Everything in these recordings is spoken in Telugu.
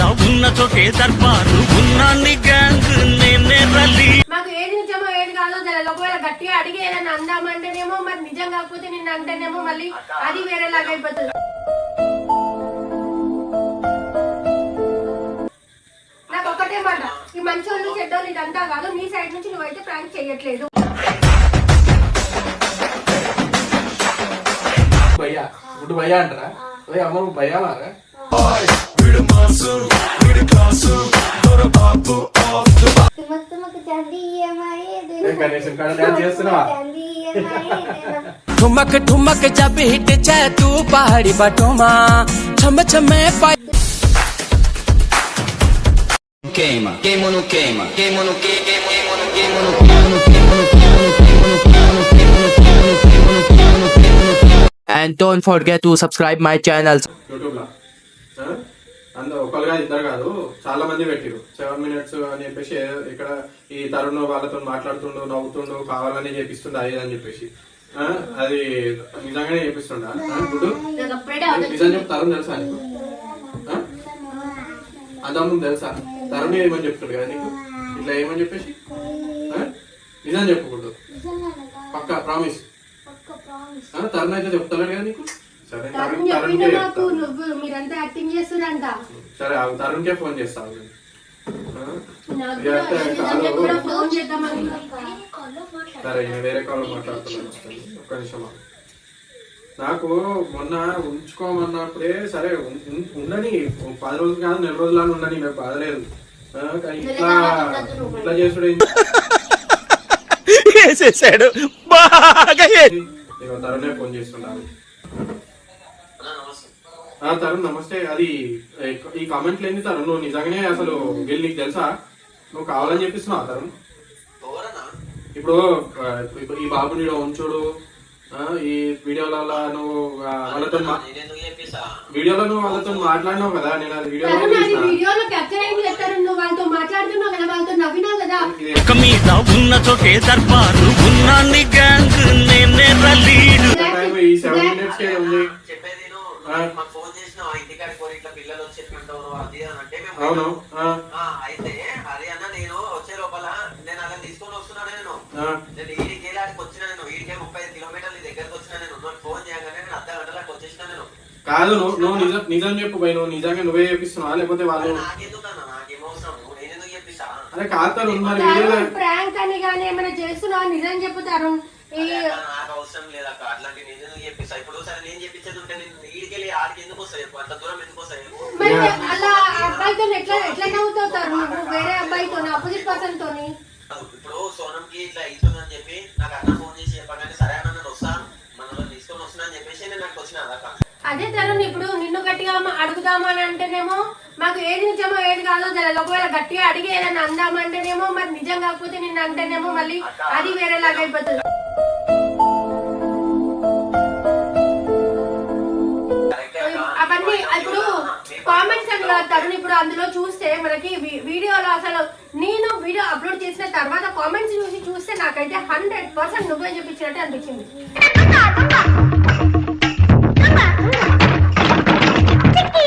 మీద ఉన్న చోటే దర్బారు. ఉన్నాన్ని గ్యాంగ్ నేనే రలీ మాకు ఏది నిజమో ఏది కాదో తెలియదు. ఒకవేళ గట్టిగా అడిగి ఏదైనా అందామంటేనేమో మరి నిజం కాకపోతే నిన్ను అంటేనేమో మళ్ళీ అది వేరేలాగా అయిపోతుంది. నాకు ఒకటే మాట. ఈ మంచి వాళ్ళు చెడ్డోళ్ళు ఇదంతా కాదు. నీ సైడ్ నుంచి నువ్వైతే ప్రాంక్ చేయట్లేదు. భయ్యా ఇప్పుడు భయ్యా అంటారా? అమ్మ నువ్వు భయ్యా మారా ठुमक ठुमक जब हिट चाहे तू पहाड़ी बटोमा छम छमे पाई And don't forget to subscribe my channel. అందరూ ఒకరు కాదు ఇద్దరు కాదు చాలా మంది పెట్టిరు. సెవెన్ మినిట్స్ అని చెప్పేసి ఇక్కడ ఈ తరుణ్ వాళ్ళతో మాట్లాడుతుండు నవ్వుతుండు కావాలని చేపిస్తుండు అది అని చెప్పేసి. ఆ, అది నిజంగానే చేపిస్తుండ అప్పుడే నిజం చెప్పు తరుణ్ తెలుసా నీకు? అంతకుముందు తెలుసా? తరుణ్ ఏమని చెప్తాడు కదా నీకు? ఇట్లా ఏమని చెప్పేసి? నిజం చెప్పకూడదు పక్కా ప్రామిస్ తరుణ్ అయితే చెప్తాడు కదా నీకు? తరుణ్ చెప్పిండు నాకు నువ్వు మీరంతా యాక్టింగ్ చేస్తురంట సరే ఆ? తరుణ్కే ఫోన్ చేస్తాను ఫోన్ చేద్దామని సరే నేను వేరే కాల్ మాట్లాడుతున్నాను ఒక్క నిమిషం. నాకు మొన్న ఉంచుకోమన్నప్పుడే సరే ఉండని పది రోజులు కాదు నెల రోజులు అని ఉండని నాకు బాధలేదు ఇట్లా ఇట్లా చేసుడు ఏంటి? వేసేసాడు బాగా తరుణే ఫోన్ చేస్తున్నాను తరుణ్ నమస్తే. అది ఈ కామెంట్లు ఏంది తరుణ్. నువ్వు నిజంగానే అసలు వీళ్ళు నీకు తెలుసా? నువ్వు కావాలని చెప్పిస్తున్నావా తరుణ్? ఇప్పుడు ఈ బాబుని ఈడ ఉంచుడు ఆ, ఈ వీడియోలలో నువ్వు వాళ్ళతో వీడియోలో నువ్వు వాళ్ళతో మాట్లాడినావు కదా. నేను అది వీడియోలో తరుణ్ అది చూసిన. వీడియోలో క్యాప్చర్ అయింది చెప్తారు నువ్వు వాళ్ళతో మాట్లాడుతున్నావు కదా వాళ్ళతో నవ్వినావు కదా. మీద ఉన్న చోటే దర్బారు. ఉన్నాన్ని గ్యాంగ్ నేనే రలీడు ఎంత టైం ఈ సెవెన్ మినిట్స్ కే ఉంది చెప్పేది నేను ఆ. మాకు ఫోన్ పోయి ఇట్లా పిల్లలు అది అని అంటే మేము అవును. ఆ, ఆ, అయితే అది అన్న నేను వచ్చే లోపల నేను అలా తీసుకొని వస్తున్నాను నేను. నేను ఈడికి వెళ్ళాడికి వచ్చిన నేను ఈడికే ముప్పై ఐదు కిలోమీటర్లు నీ దగ్గరకు వచ్చిన నేను ఫోన్ చేయగానే నేను అర్ధ గంటలకు వచ్చేసిన నేను. కాదు నువ్వు నిజం నిజం చెప్పు పోయి నువ్వు నిజంగా నువ్వే చేపిస్తున్నావా? లేకపోతే వాళ్ళు నాకెందుకు అన్న? నాకేం అవసరం? నేను ఎందుకు చెప్పిస్తా అరే కాదు తరుణ్ మరి వీడియోలో ప్రాంక్ అని కానీ ఏమైనా చేస్తున్నావు? నిజం చెప్పు తరుణ్. ఈ అక్క, నాకు అవసరం లేదు అక్క. అట్లాంటి ఎందుకు చెప్పిస్తా ఇప్పుడు సరే నేను చెప్పించేది ఉంటే నేను ఈడికి వెళ్ళి ఆడికి ఎందుకు వస్తాయి చెప్పు? అంత దూరం ఎందుకు వస్తాయి చెప్పు? మరి అలా ఆ అబ్బాయితో ఎట్లా ఎట్లా నవ్వుతావు తరుణ్ నువ్వు? వేరే అబ్బాయితో ఆపోజిట్ పర్సన్ తోని? ఇప్పుడు సోనంకి ఇట్లా అవుతుందని చెప్పి నాకు అన్న ఫోన్ చేసి చెప్పగానే సరే అన్న నేను వస్తాను మనలో తీసుకొని వస్తున్నా అని చెప్పేసి నేను నాకు వచ్చిన అదే తరుణ్ ఇప్పుడు నిన్ను గట్టిగా అడుగుదామా అని అంటేనేమో మాకు ఏది నిజమో ఏది కాదో తెలియదు ఒకవేళ గట్టిగా అడిగి ఏదైనా అందామంటేనేమో మరి నిజం కాకపోతే నిన్ను అంటేనేమో మళ్ళీ అది వేరేలాగా అయిపోతుంది. కామెంట్స్ ఇప్పుడు అందులో చూస్తే మనకి వీ- వీడియోలో అసలు నేను వీడియో అప్లోడ్ చేసిన తర్వాత కామెంట్స్ చూసి చూస్తే నాకైతే హండ్రెడ్ పర్సెంట్ నువ్వే చూపించినట్టు అనిపించింది.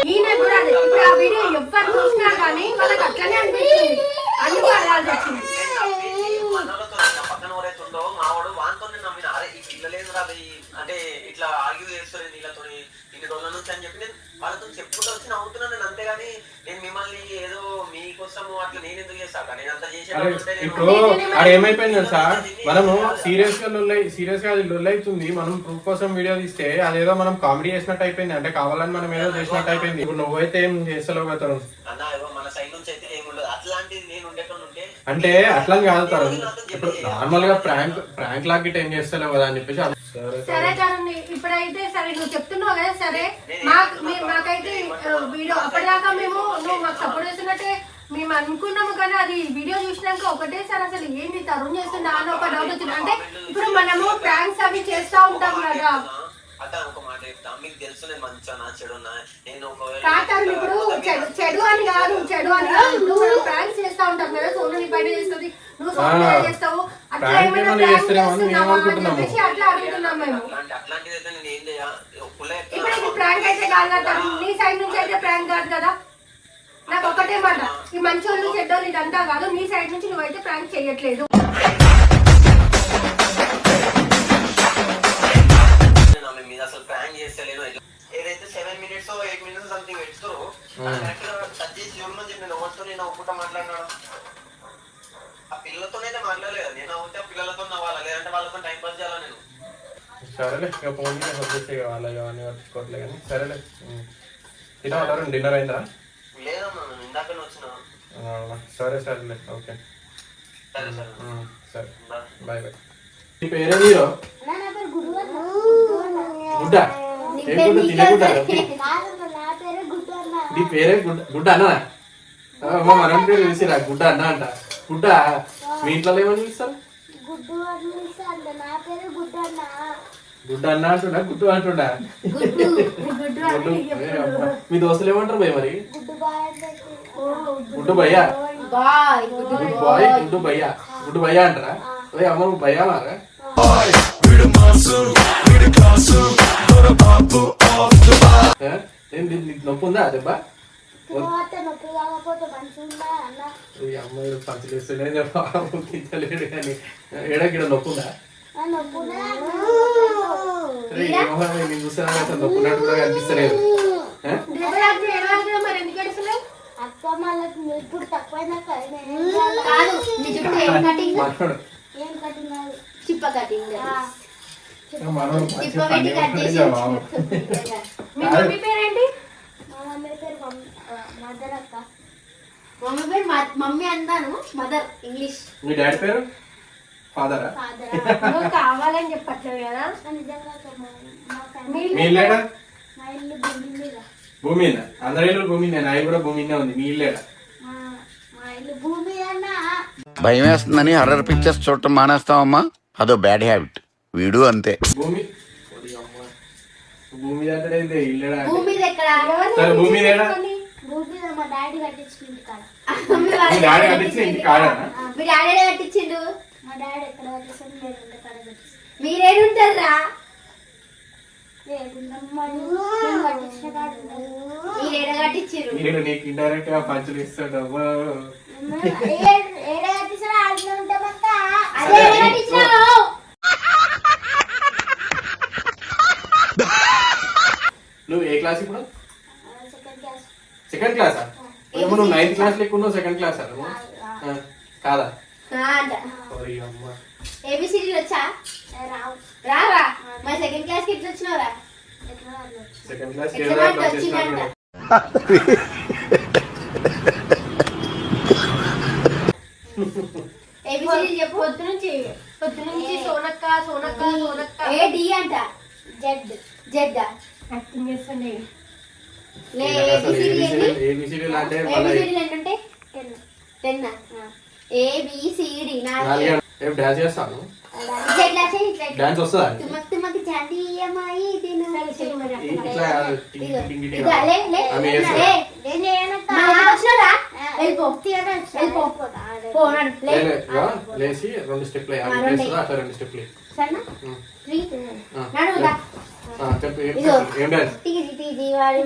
ఈయన కూడా ఇప్పుడు ఆ వీడియో ఎవరు చూసినా కానీ వాళ్ళకి అట్లనే అనిపించింది అందుకు అడగాల్సి వచ్చింది నేను నవ్వేసి మనోళ్ళతో నా పక్కన ఎవరైతే ఉందో మావాడు వానితో నేను నమ్మిన అరే ఈ పిల్లలేదు రాదు ఈ అంటే ఇట్లా ఆర్గ్యూ చేస్తారు వీళ్ళతో ఇన్ని రోజుల నుంచి అని చెప్పి నేను వాళ్ళతో చెప్పుకుంటూ వచ్చి నవ్వుతున్నాను నేను అంతేగాని నేను మిమ్మల్ని ఏదో మీకోసము అట్లా నేను ఎందుకు చేస్తాను నేను అంత అరే చేసేటప్పుడు ఇప్పుడు ఆడ ఏమైపోయింది తెలుసా? మనము సీరియస్గా లొల్లై సీరియస్గా అది లొల్లైతుంది మనం ప్రూఫ్ కోసం వీడియో తీస్తే అదేదో మనం కామెడీ చేసినట్టు అయిపోయింది. అంటే కావాలని మనం ఏదో చేసినట్టు అయిపోయింది. ఇప్పుడు నువ్వైతే ఏం చేస్తలేవు కదా అంటే అట్లా కాదు తరుణ్ ఇప్పుడు నార్మల్గా ప్రాంక్ ప్రాంక్ లాగా గిట్ట ఏం చేస్తలేవు కదా అని చెప్పేసి అది- సరే సరే తరుణ్ ఇప్పుడైతే సరే నువ్వు చెప్తున్నావు కదా సరే మాకైతే వీడియో అప్పటిదాకా మేము నువ్వు మాకు సపోర్ట్ చేస్తున్నట్టే మేము అనుకున్నాము కానీ అది వీడియో చూసినాక ఒకటేసారి అసలు ఏంటి తరుణ్ చేస్తుందా అని ఒక డౌట్ వచ్చింది. అంటే ఇప్పుడు మనము ప్రాంక్స్ అవి చేస్తా ఉంటాం కదా. ఇప్పుడు చెడు అని కాదు చెడు అని కాదు. మనం ప్రాంక్స్ చేస్తా ఉంటాం కదా సోను నీ పైన చేస్తుంది. నువ్వు సోను మీద చేస్తావు. అట్లా ఏమైనా ప్రాంక్ చేస్తున్నావా అని. చెప్పేసి అట్లా అడుగుతున్నాం మేము. ఇప్పుడు ఇది ప్రాంక్ అయితే కాదు కదా. నీ సైడ్ నుంచి అయితే ప్రాంక్ కాదు కదా. నాకు ఒకటే మాట. ఈ మంచోళ్ళు చెడ్డోళ్ళు ఇదంతా కాదు. నీ సైడ్ నుంచి నువ్వైతే ప్రాంక్ చేయట్లేదు. నేను ఆమె మీద అసలు ప్లాన్ చేస్తలేను. ఏదైతే seven minutes eight minutes something పెడతారో టచ్ చేసి చూడమని చెప్పి నేను ఎవరితో ఆ పిల్లలతోనైతే మాట్లాడలేదు. నేను నవ్వుతే ఆ పిల్లలతో నవ్వాలి? లేదంటే వాళ్ళతో టైం పాస్ చేయాలా నేను? సరేలే ఇక ఫోన్ వదిలేసే వాళ్ళ అవన్నీ పట్టించుకోవట్లే కానీ. సరేలే తినమంటారు? డిన్నర్ అయిందా? సరే సరేలే ఓకే. సరే సరే. సరే. Bye bye. నీ పేరే హీరో? నా నా పేరు గుడ్డు? నా పేరు గుడ్డు అన్న నీ పేరే గుడ్డ గుడ్డ అన్న అమ్మ మనం పేరు తెలిసిరా గుడ్డ అన్న అంట. గుడ్డ మీ ఇంట్లో ఏమని పిలుస్తారు? గుడ్డు అని పిలుస్తాను. నా పేరు గుడ్డు అన్న అంటుండా గుడ్డు అంటుండా. మీ దోస్తులు ఏమంటారు భయ మరి? గుడ్డు భయ్యా? బాయ్ గుడ్డు బాయ్ గుడ్డు భయ్యా? గుడ్డు భయ్యా అంటారా? ఓయ్ అమ్మ నువ్వు భయ్యా మారా ఏ? ఏం నీ- నీకు నొప్పి ఉందా దెబ్బ? అమ్మాయి పంచులు ఇస్తేనే తింటలేడు కానీ. ఏడగిడ నొప్పి ఉందా? చూసాను అసలు నొప్పి ఉన్నట్టు కూడా కనిపిస్తలేదు. అక్క మళ్ళీ ఇప్పుడు తక్కువైనా కాదు. నీ జుట్టు ఏం కటింగ్? ఏం కట్టినారు చిప్ప కటింగ్ మనోడు మంచి చిప్ప పని పెట్టి కట్ చేసి చేసావా? మీ మమ్మీ పేరేంటి? మా మమ్మీ పేరు మదర్ అక్క. మమ్మీ పేరు మ- మమ్మీ అందాను మదర్ ఇంగ్లీష్. మీ డాడీ పేరు? ఫాదరా? ఫాదర్. నువ్వు కావాలని చెప్పట్లేదు కదా. మా ఇల్లు భూమి అందరి ఇల్లు భూమి నాయి కూడా భూమి మీదే ఉంది మీ ఇల్లేడా మా మా ఇల్లు భూమి మీద అన్న. భయం వేస్తుందని హర్రర్ పిక్చర్స్ చూడటం మానేస్తావమ్మా? అదో బ్యాడ్ హ్యాబిట్ వీడు అంతే. భూమి. భూమి? ఇల్లేడా అంటే? భూమి మీద ఎక్కడ సరే భూమి మీద ఏడా? భూమి మీద మా డాడీ కట్టించుకుంది కాడ. మీ డాడీ కట్టించిన ఇంటి కాడనా మీ డాడీ కట్టించిండు? మా డాడీ ఎక్కడ కట్టిస్తాను నీకు ఇండైరెక్ట్గా పంచులు ఇస్తాడు నువ్వు ఏ క్లాస్ ఇప్పుడు? సెకండ్ క్లాస్ సెకండ్ క్లాసా ఏమో నువ్వు నైన్త్ క్లాస్ లెక్క ఉన్నావు సెకండ్ క్లాస్ కాదా? అమ్మ. ఏబిసిడీలు వచ్చా? రావు. మరి సెకండ్ క్లాస్కి ఎట్లా వచ్చినావురా? సెకండ్ క్లాస్ ఎట్లా మాట వచ్చిందంట ఏబిసిడీలు చెప్పు. పొద్దు నుంచి పొద్దు నుంచి సోనక్క సోనక్క సోనక్క. ఏ డి అంట? జెడ్. జెడ్ యాక్టింగ్ చేస్తుండే. లే ఏబిసిడి ఏంటి? ఏబిసిడీలు అంటే మళ్ళీ ఏబిసిడీలు ఏంటంటే? టెన్. ఏబిసిడి నాలుగే. రేపు డాన్స్ చేస్తాను డాన్స్ వస్తుందా? లేచి రెండు స్టెప్లు ఆ, రెండు. వేస్తుంది అట్లా రెండు స్టెప్లు చెప్పు ఏం డాన్స్? వాడి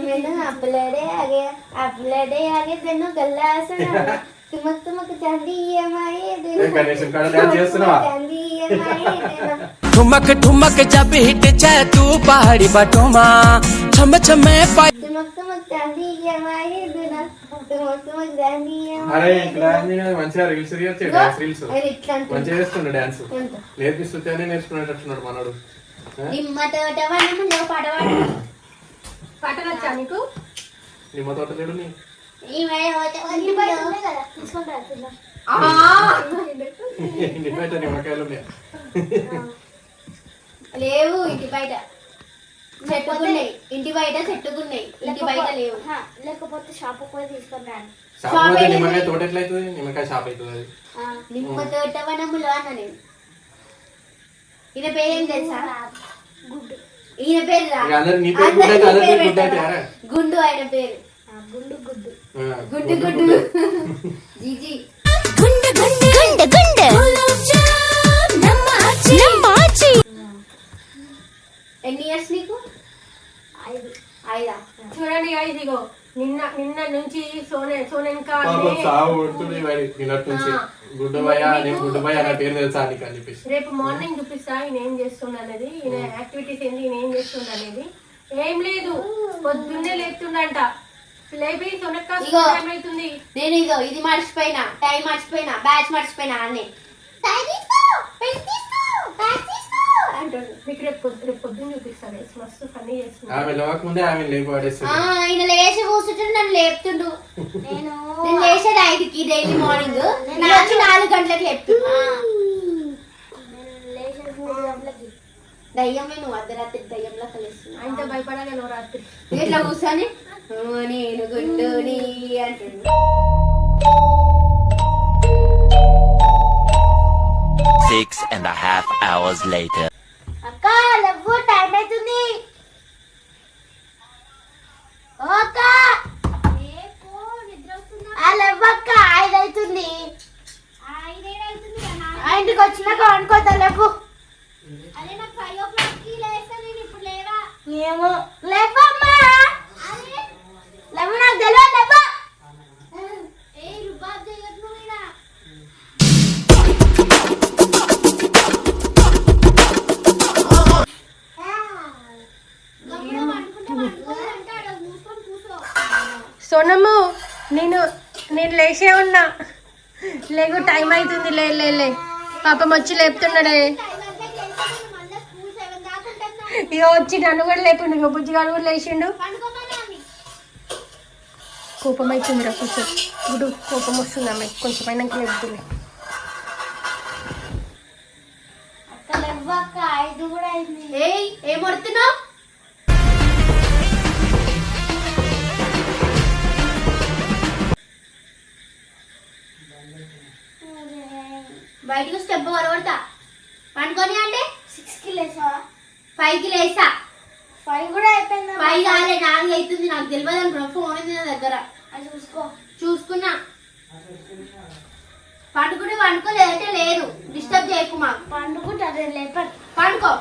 అప్పులడే ఆగే అప్పులడే ఆగే తెన్ను గల్లాసన తుమక్ తుమక్ చాండి అమ్మాయి తిను. ఏ, గణేశం కాడ డాన్స్ చేస్తున్నావా? చాండి అమ్మాయి తిను. ठुमक ठुमक जब हिट जाए तू पहाड़ी बटोमा छम छमे पाई తుమక్ తుమక్ చాండి అమ్మాయి తిను. తుమక్ తుమక్ చాండి అరే అమ్మాయి ఇక్కడ నేను మంచిగా రీల్స్ తీయచ్చు డాన్స్ రీల్స్ ఆయన ఇట్లా అంటుంది. మంచిగా చేస్తుండే డాన్స్ ఎంత? నేర్పిస్తుంటేనే నేర్చుకునేటట్టున్నాడు మనోడు ఆ? నిమ్మ తోట వనములో పడవాడు పాటలు వచ్చా నీకు నిమ్మ తోట లేడు నీ లేవు ఇంటి బయట. చెట్టుకున్నాయి. ఇంటి బయట చెట్టుకున్నాయి. ఇంటి బయట లేవు. లేకపోతే షాప్ పోయి తీసుకొని రాండి షాప్ పోతే నిమ్మకాయ తోట ఎట్లయితుంది నిమ్మకాయ షాప్ అవుతుంది నిమ్మ తోట వనములో అన్న నేను. ఈయన పేరేం తెలుసా? గుడ్డు. ఈయన పేరు? గుండు ఆయన పేరు. గుడ్డు. ఆ, గుడ్డు గుడ్డు. జీజీ. గుండె గుండె గుండె గుండె. నమ్మాచి. ఎన్ని ఇయర్స్ నీకు? ఐదు. ఐదా? చూడండి guys, ఇదిగో. నిన్న నిన్న నుంచి సోనే సోనెంకా పాపం సాగు కొడుతుంది మరి నిన్నటి నుంచి. ఆ. గుడ్డబయ్య నేను నీకు గుడ్డబయ్య నా పేరు తెలుసా నీకు అని చెప్పేసి. రేపు మార్నింగ్ చూపిస్తా ఈయన ఏం చేస్తుండ అనేది ఈయన యాక్టివిటీస్ ఏంటి ఈయన ఏం చేస్తుండ అనేది. ఏం లేదు పొద్దున్నే లేపుతుండంట. ఇగో. నేను ఇదో ఇది మర్చిపోయినా టైం మర్చిపోయినా బ్యాచ్ మర్చిపోయినా పడేస్తుంది ఆయన లేచి కూర్చుంటుండు నన్ను లేపుతుండు. నేను నేను లేచేది ఐదుకి డైలీ మార్నింగ్. వచ్చి నాలుగు గంటలకు లేపుతుండు నేను లేచిన మూడు గంటలకి దయ్యమే నువ్వు అర్ధరాత్రి దయ్యంలో ఆయనతో భయపడగా నువ్వు రాత్రి. ఇట్లా కూర్చొని? "ఓ, నేను గుండుని అంటుండు Six and a half hours later. అక్క లేచే ఉన్నా. లేకు టైం అవుతుంది లే లే లే. పాపం వచ్చి లేపుతున్నాడే. ఇక వచ్చి నన్ను కూడా లేపిండు ఇక బుజ్జిగాడు కూడా లేచిండు. కోపం అవుతుంది రా కొంచెం గుడు కోపం వస్తుంది అమ్మాయి. కొంచెం అయినాక లేపుతుంది ఏం కొడుతున్నావు? బయటకు స్టెప్ కొరగొడతా పండుకొని అంటే? సిక్స్కి లేచా ఫైవ్కి లేసా. ఫైవ్ కూడా అయిపోయిందా? ఫైవ్ కాలే నాలుగు అవుతుంది నాకు తెలియదు అనుకో ఫోన్ ఉంది నా దగ్గర. అది చూసుకో. చూసుకున్నా. పండుకుంటే పండుకో లేదంటే లేదు. డిస్టర్బ్ చేయకు మాకు. పండుకుంటా లేపండి. పండుకో.